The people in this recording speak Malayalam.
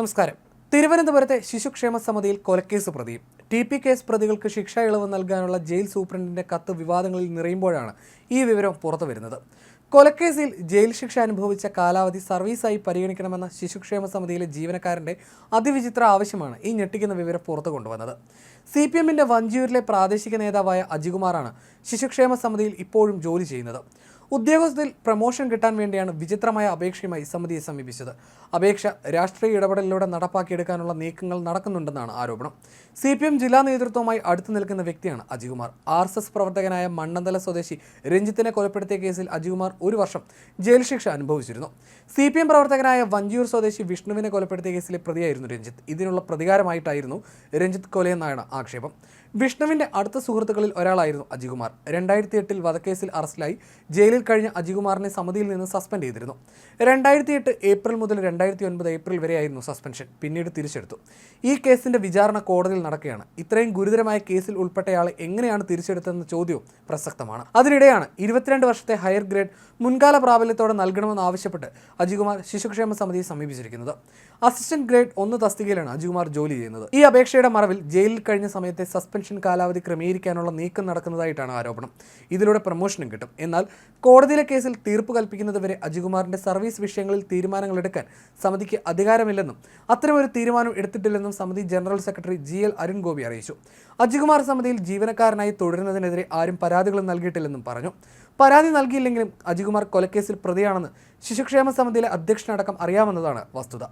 നമസ്കാരം. തിരുവനന്തപുരത്തെ ശിശുക്ഷേമ സമിതിയിൽ കൊലക്കേസ് പ്രതി. ടി പി കേസ് പ്രതികൾക്ക് ശിക്ഷ ഇളവ് നൽകാനുള്ള ജയിൽ സൂപ്രണ്ടിന്റെ കത്ത് വിവാദങ്ങളിൽ നിറയുമ്പോഴാണ് ഈ വിവരം പുറത്തു വരുന്നത്. കൊലക്കേസിൽ ജയിൽ ശിക്ഷ അനുഭവിച്ച കാലാവധി സർവീസായി പരിഗണിക്കണമെന്ന ശിശുക്ഷേമ സമിതിയിലെ ജീവനക്കാരന്റെ അതിവിചിത്ര ആവശ്യമാണ് ഈ ഞെട്ടിക്കുന്ന വിവരം പുറത്തു കൊണ്ടുവന്നത്. സി പി എമ്മിന്റെ വഞ്ചിയൂരിലെ പ്രാദേശിക നേതാവായ അജികുമാറാണ് ശിശുക്ഷേമ സമിതിയിൽ ഇപ്പോഴും ജോലി ചെയ്യുന്നത്. ഉദ്യോഗസ്ഥത്തിൽ പ്രമോഷൻ കിട്ടാൻ വേണ്ടിയാണ് വിചിത്രമായ അപേക്ഷയുമായി സമിതിയെ സമീപിച്ചത്. അപേക്ഷ രാഷ്ട്രീയ ഇടപെടലിലൂടെ നടപ്പാക്കിയെടുക്കാനുള്ള നീക്കങ്ങൾ നടക്കുന്നുണ്ടെന്നാണ് ആരോപണം. സി പി എം ജില്ലാ നേതൃത്വവുമായി അടുത്തു നിൽക്കുന്ന വ്യക്തിയാണ് അജികുമാർ. ആർ എസ് എസ് പ്രവർത്തകനായ മണ്ണന്തല സ്വദേശി രഞ്ജിത്തിനെ കൊലപ്പെടുത്തിയ കേസിൽ അജികുമാർ ഒരു വർഷം ജയിൽ ശിക്ഷ അനുഭവിച്ചിരുന്നു. സി പി എം പ്രവർത്തകനായ വഞ്ചിയൂർ സ്വദേശി വിഷ്ണുവിനെ കൊലപ്പെടുത്തിയ കേസിലെ പ്രതിയായിരുന്നു രഞ്ജിത്ത്. ഇതിനുള്ള പ്രതികാരമായിട്ടായിരുന്നു രഞ്ജിത്ത് കൊലയെന്നാണ് ആക്ഷേപം. വിഷ്ണുവിന്റെ അടുത്ത സുഹൃത്തുക്കളിൽ ഒരാളായിരുന്നു അജികുമാർ. രണ്ടായിരത്തി എട്ടിൽ വധക്കേസിൽ അറസ്റ്റിലായി ജയിലിൽ കഴിഞ്ഞ അജികുമാറിനെ സമിതിയിൽ നിന്ന് സസ്പെൻഡ് ചെയ്തിരുന്നു. രണ്ടായിരത്തി എട്ട് ഏപ്രിൽ മുതൽ രണ്ടായിരത്തി ഒൻപത് ഏപ്രിൽ വരെയായിരുന്നു സസ്പെൻഷൻ. പിന്നീട് തിരിച്ചെടുത്തു. ഈ കേസിന്റെ വിചാരണ കോടതിയിൽ നടക്കുകയാണ്. ഇത്രയും ഗുരുതരമായ കേസിൽ ഉൾപ്പെട്ടയാളെ എങ്ങനെയാണ് തിരിച്ചെടുത്തതെന്ന ചോദ്യവും പ്രസക്തമാണ്. അതിനിടെയാണ് ഇരുപത്തിരണ്ട് വർഷത്തെ ഹയർ ഗ്രേഡ് മുൻകാല പ്രാബല്യത്തോടെ നൽകണമെന്ന് ആവശ്യപ്പെട്ട് അജികുമാർ ശിശുക്ഷേമ സമിതിയെ സമീപിച്ചിരിക്കുന്നത്. അസിസ്റ്റന്റ് ഗ്രേഡ് ഒന്ന് തസ്തികയിലാണ് അജികുമാർ ജോലി ചെയ്യുന്നത്. ഈ അപേക്ഷയുടെ മറവിൽ ജയിലിൽ കഴിഞ്ഞ സമയത്തെ സസ്പെൻഷൻ കാലാവധി ക്രമീകരിക്കാനുള്ള നീക്കം നടക്കുന്നതായിട്ടാണ് ആരോപണം. ഇതിലൂടെ പ്രമോഷനും കിട്ടും. എന്നാൽ കോടതിയിലെ കേസിൽ തീർപ്പ് കൽപ്പിക്കുന്നതുവരെ അജികുമാറിന്റെ സർവീസ് വിഷയങ്ങളിൽ തീരുമാനങ്ങൾ എടുക്കാൻ സമിതിക്ക് അധികാരമില്ലെന്നും അത്തരമൊരു തീരുമാനം എടുത്തിട്ടില്ലെന്നും സമിതി general secretary G L Arun Gopi അറിയിച്ചു. അജികുമാർ സമിതിയിൽ ജീവനക്കാരനായി തുടരുന്നതിനെതിരെ ആരും പരാതികളും നൽകിയിട്ടില്ലെന്നും പറഞ്ഞു. പരാതി നൽകിയില്ലെങ്കിലും അജികുമാർ കൊലക്കേസിൽ പ്രതിയാണെന്ന് ശിശുക്ഷേമ സമിതിയിലെ അധ്യക്ഷനടക്കം അറിയാമെന്നതാണ് വസ്തുത.